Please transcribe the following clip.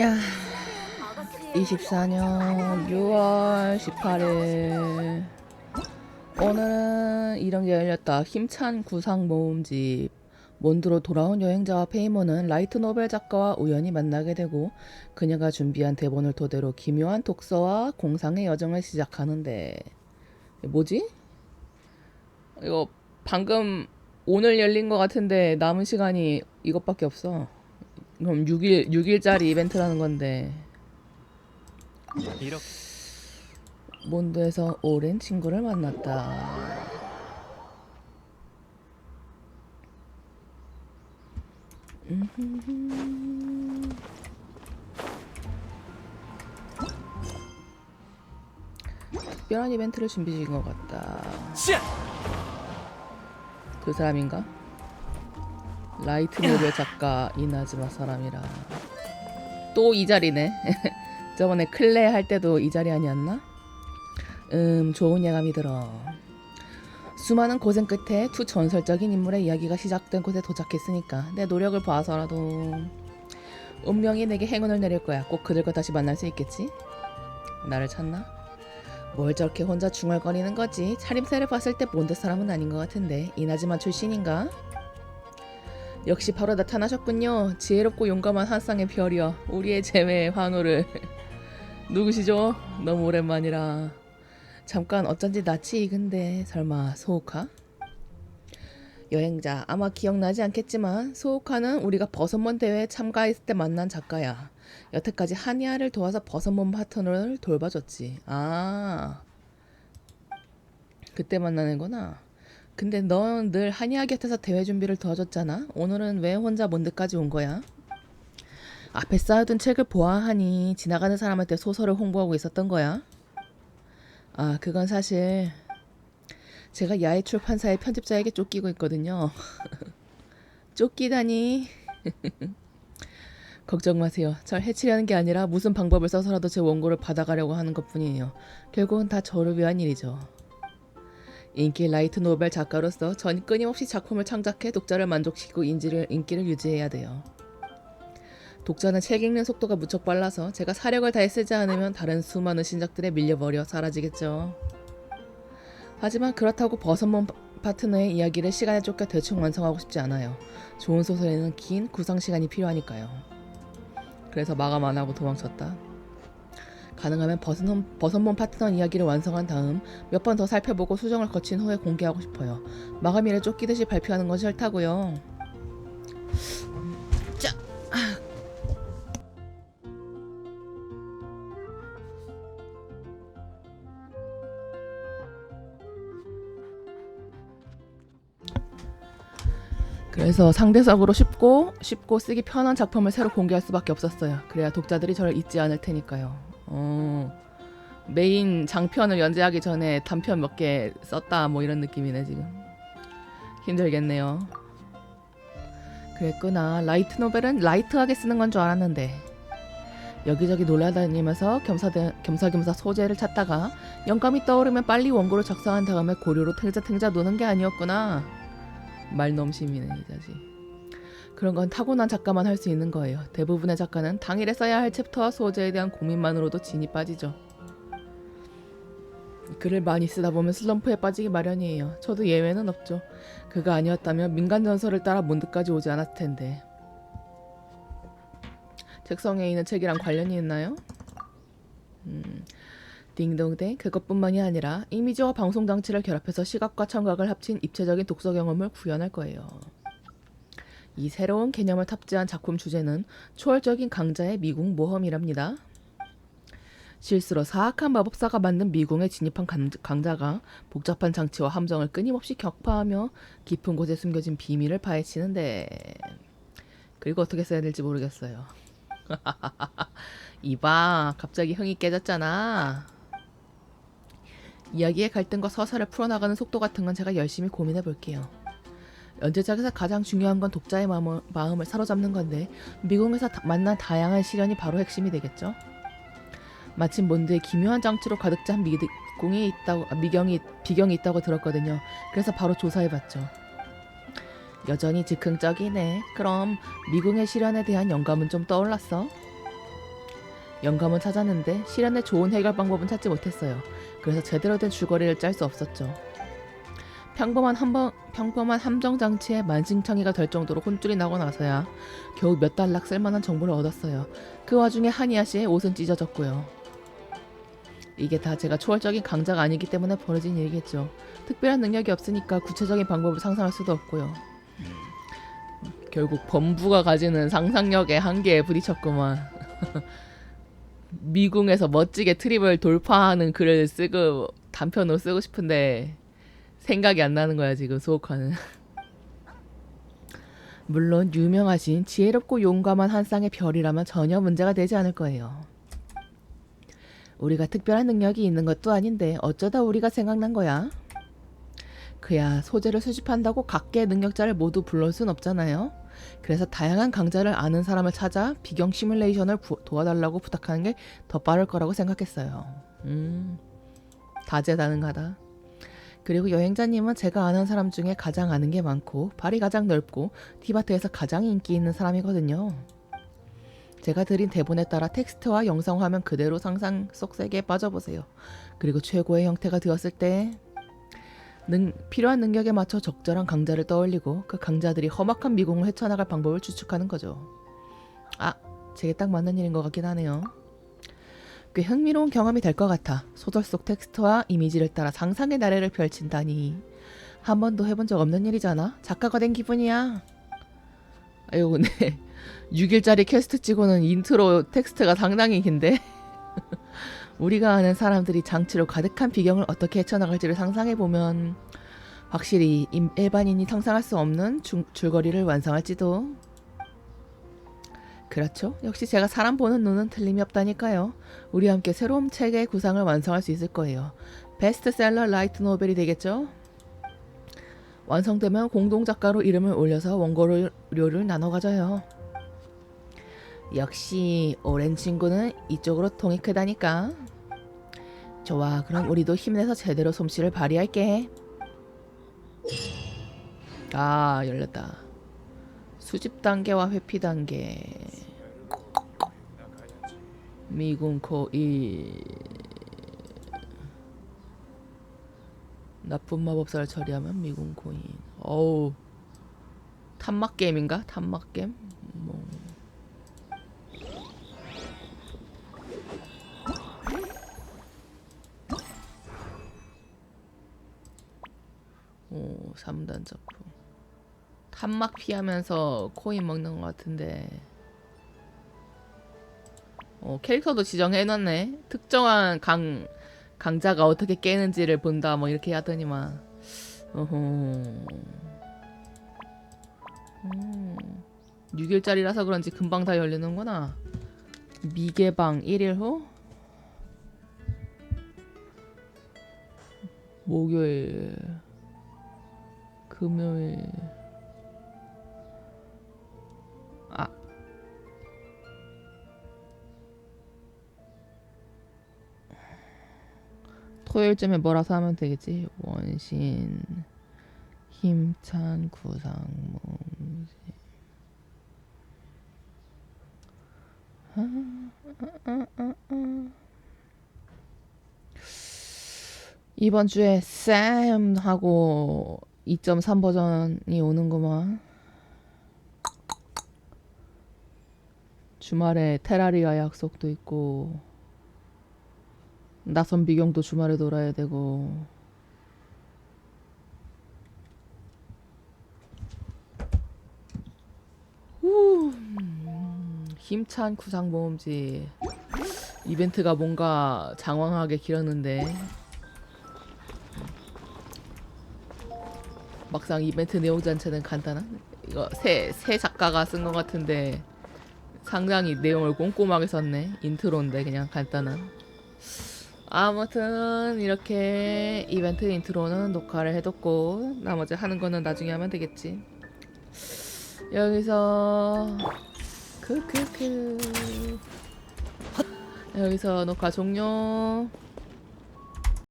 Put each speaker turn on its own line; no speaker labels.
야, 24년 6월 18일. 오늘은 이런 게 열렸다. 힘찬 구상 모음집. 몬드로 돌아온 여행자와 페이모는 라이트 노벨 작가와 우연히 만나게 되고 그녀가 준비한 대본을 토대로 기묘한 독서와 공상의 여정을 시작하는데. 뭐지? 이거 방금 오늘 열린 것 같은데 남은 시간이 이것밖에 없어 그럼 6일 6일짜리 이벤트라는 건데
이렇게
몬드에서 오랜 친구를 만났다. 특별한 이벤트를 준비 중인 것 같다.
샷!
그 사람인가? 라이트 노벨 작가 이나즈마 사람이라 또 이 자리네 저번에 클레 할 때도 이 자리 아니었나? 음 좋은 예감이 들어 수많은 고생 끝에 두 전설적인 인물의 이야기가 시작된 곳에 도착했으니까 내 노력을 봐서라도 운명이 내게 행운을 내릴 거야 꼭 그들과 다시 만날 수 있겠지? 나를 찾나? 뭘 저렇게 혼자 중얼거리는 거지? 차림새를 봤을 때 몬드 사람은 아닌 것 같은데 이나즈마 출신인가? 역시 바로 나타나셨군요. 지혜롭고 용감한 한 쌍의 별이여. 우리의 재회의 환호를. 누구시죠? 너무 오랜만이라. 잠깐 어쩐지 낯이 익은데 설마 소우카? 여행자 아마 기억나지 않겠지만 소우카는 우리가 버섯몬 대회에 참가했을 때 만난 작가야. 여태까지 하니아를 도와서 버섯몬 파트너를 돌봐줬지. 아 그때 만나는 거나. 근데 넌 늘 한이아 곁에서 대회 준비를 도와줬잖아. 오늘은 왜 혼자 몬드까지 온 거야? 앞에 쌓여둔 책을 보아하니 지나가는 사람한테 소설을 홍보하고 있었던 거야. 아, 그건 사실 제가 야외 출판사의 편집자에게 쫓기고 있거든요. 쫓기다니. 걱정 마세요. 절 해치려는 게 아니라 무슨 방법을 써서라도 제 원고를 받아가려고 하는 것 뿐이에요. 결국은 다 저를 위한 일이죠. 인기 라이트 노벨 작가로서 전 끊임없이 작품을 창작해 독자를 만족시키고 인지를 인기를 유지해야 돼요. 독자는 책 읽는 속도가 무척 빨라서 제가 사력을 다해 쓰지 않으면 다른 수많은 신작들에 밀려버려 사라지겠죠. 하지만 그렇다고 파- 파트너의 이야기를 시간에 쫓겨 대충 완성하고 싶지 않아요. 좋은 소설에는 긴 구상 시간이 필요하니까요. 그래서 마감 안 하고 도망쳤다. 가능하면 버섯몬, 버섯몬 파트너 이야기를 완성한 다음 몇 번 더 살펴보고 수정을 거친 후에 공개하고 싶어요. 마감일에 쫓기듯이 발표하는 건 싫다고요. 자, 그래서 상대적으로 쉽고 쉽고 쓰기 편한 작품을 새로 공개할 수밖에 없었어요. 그래야 독자들이 저를 잊지 않을 테니까요. 어, 메인 장편을 연재하기 전에 단편 몇 개 썼다 뭐 이런 느낌이네 지금. 힘들겠네요. 그랬구나. 라이트 노벨은 라이트하게 쓰는 건 줄 알았는데 여기저기 놀라다니면서 겸사대, 겸사겸사 소재를 찾다가 영감이 떠오르면 빨리 원고를 작성한 다음에 고료로 탱자탱자 노는 게 아니었구나. 말넘심이네 이 자식. 그런 건 타고난 작가만 할 수 있는 거예요. 대부분의 작가는 당일에 써야 할 챕터와 소재에 대한 고민만으로도 진이 빠지죠. 글을 많이 쓰다 보면 슬럼프에 빠지기 마련이에요. 저도 예외는 없죠. 그가 아니었다면 민간 전설을 따라 몬드까지 오지 않았을 텐데. 책성에 있는 책이랑 관련이 있나요? 음, 딩동댕 그것뿐만이 아니라 이미지와 방송 장치를 결합해서 시각과 청각을 합친 입체적인 독서 경험을 구현할 거예요. 이 새로운 개념을 탑재한 작품 주제는 초월적인 강자의 미궁 모험이랍니다. 실수로 사악한 마법사가 만든 미궁에 진입한 강- 강자가 복잡한 장치와 함정을 끊임없이 격파하며 깊은 곳에 숨겨진 비밀을 파헤치는데 그리고 어떻게 써야 될지 모르겠어요. 이봐, 갑자기 흥이 깨졌잖아. 이야기의 갈등과 서사를 풀어나가는 속도 같은 건 제가 열심히 고민해 볼게요. 연재작에서 가장 중요한 건 독자의 마음을, 마음을 사로잡는 건데 미궁에서 다- 만난 다양한 시련이 바로 핵심이 되겠죠. 마침 몬드에 기묘한 장치로 가득 찬 미궁이 있다고 아, 미경이 비경이 있다고 들었거든요. 그래서 바로 조사해봤죠. 여전히 즉흥적이네. 그럼 미궁의 시련에 대한 영감은 좀 떠올랐어? 영감은 찾았는데 실현의 좋은 해결 방법은 찾지 못했어요. 그래서 제대로 된 줄거리를 짤 수 없었죠. 평범한 한번 평범한 함정 장치에 만신창이가 될 정도로 혼쭐이 나고 나서야 겨우 몇 달락 쓸만한 정보를 얻었어요. 그 와중에 하니아 씨의 옷은 찢어졌고요. 이게 다 제가 초월적인 강자가 아니기 때문에 벌어진 일이겠죠. 특별한 능력이 없으니까 구체적인 방법을 상상할 수도 없고요. 결국 범부가 가지는 상상력의 한계에 부딪혔구만. 미궁에서 멋지게 트립을 돌파하는 글을 쓰고 단편으로 쓰고 싶은데 생각이 안 나는 거야 지금 수호카는. 물론 유명하신 지혜롭고 용감한 한 쌍의 별이라면 전혀 문제가 되지 않을 거예요. 우리가 특별한 능력이 있는 것도 아닌데 어쩌다 우리가 생각난 거야? 그야 소재를 수집한다고 각계의 능력자를 모두 불러올 순 없잖아요. 그래서 다양한 강자를 아는 사람을 찾아 비경 시뮬레이션을 부- 도와달라고 부탁하는 게 더 빠를 거라고 생각했어요. 음, 다재다능하다. 그리고 여행자님은 제가 아는 사람 중에 가장 아는 게 많고 발이 가장 넓고 티바트에서 가장 인기 있는 사람이거든요. 제가 드린 대본에 따라 텍스트와 영상 화면 그대로 상상 속 세계에 빠져보세요. 그리고 최고의 형태가 되었을 때 능, 필요한 능력에 맞춰 적절한 강자를 떠올리고 그 강자들이 험악한 미궁을 헤쳐나갈 방법을 추측하는 거죠. 아, 제게 딱 맞는 일인 것 같긴 하네요. 꽤 흥미로운 경험이 될 것 같아. 소설 속 텍스트와 이미지를 따라 상상의 나래를 펼친다니. 한 번도 해본 적 없는 일이잖아. 작가가 된 기분이야. 아유, 근데 6일짜리 퀘스트 치고는 인트로 텍스트가 상당히 긴데. 우리가 아는 사람들이 장치로 가득한 비경을 어떻게 헤쳐나갈지를 상상해 보면 확실히 임- 일반인이 상상할 수 없는 중- 줄거리를 완성할지도. 그렇죠. 역시 제가 사람 보는 눈은 틀림이 없다니까요. 우리와 함께 새로운 책의 구상을 완성할 수 있을 거예요. 베스트셀러 라이트 노벨이 되겠죠? 완성되면 공동 작가로 이름을 올려서 원고료를 나눠 가져요. 역시 오랜 친구는 이쪽으로 통이 크다니까. 좋아, 그럼 우리도 힘내서 제대로 솜씨를 발휘할게. 아, 열렸다. 수집 단계와 회피 단계. 미군 코일. 나쁜 마법사를 처리하면 미군 코인. 어우. 탐막 게임인가? 탐막 게임? 뭐. 오, 3단 작품. 탐막 피하면서 코인 먹는 것 같은데. 어, 캐릭터도 지정해놨네. 특정한 강 강자가 어떻게 깨는지를 본다. 뭐 이렇게 하더니만. 어허. 음, 6일짜리라서 그런지 금방 다 열리는구나. 미개방 1일 후. 목요일. 금요일. 토요일쯤에 뭐라서 하면 되겠지? 원신 힘찬 구상몸 이번 주에 쌤 하고 2.3 버전이 오는구만. 주말에 테라리아 약속도 있고 나선 비경도 주말에 놀아야 되고. 힘찬 구상 모험지. 이벤트가 뭔가 장황하게 길었는데. 막상 이벤트 내용 자체는 간단한? 이거 새, 새 작가가 쓴 것 같은데 상당히 내용을 꼼꼼하게 썼네. 인트로인데 그냥 간단한 아무튼 이렇게 이벤트 인트로는 녹화를 해뒀고 나머지 하는 거는 나중에 하면 되겠지. 여기서 크크크. 여기서 녹화 종료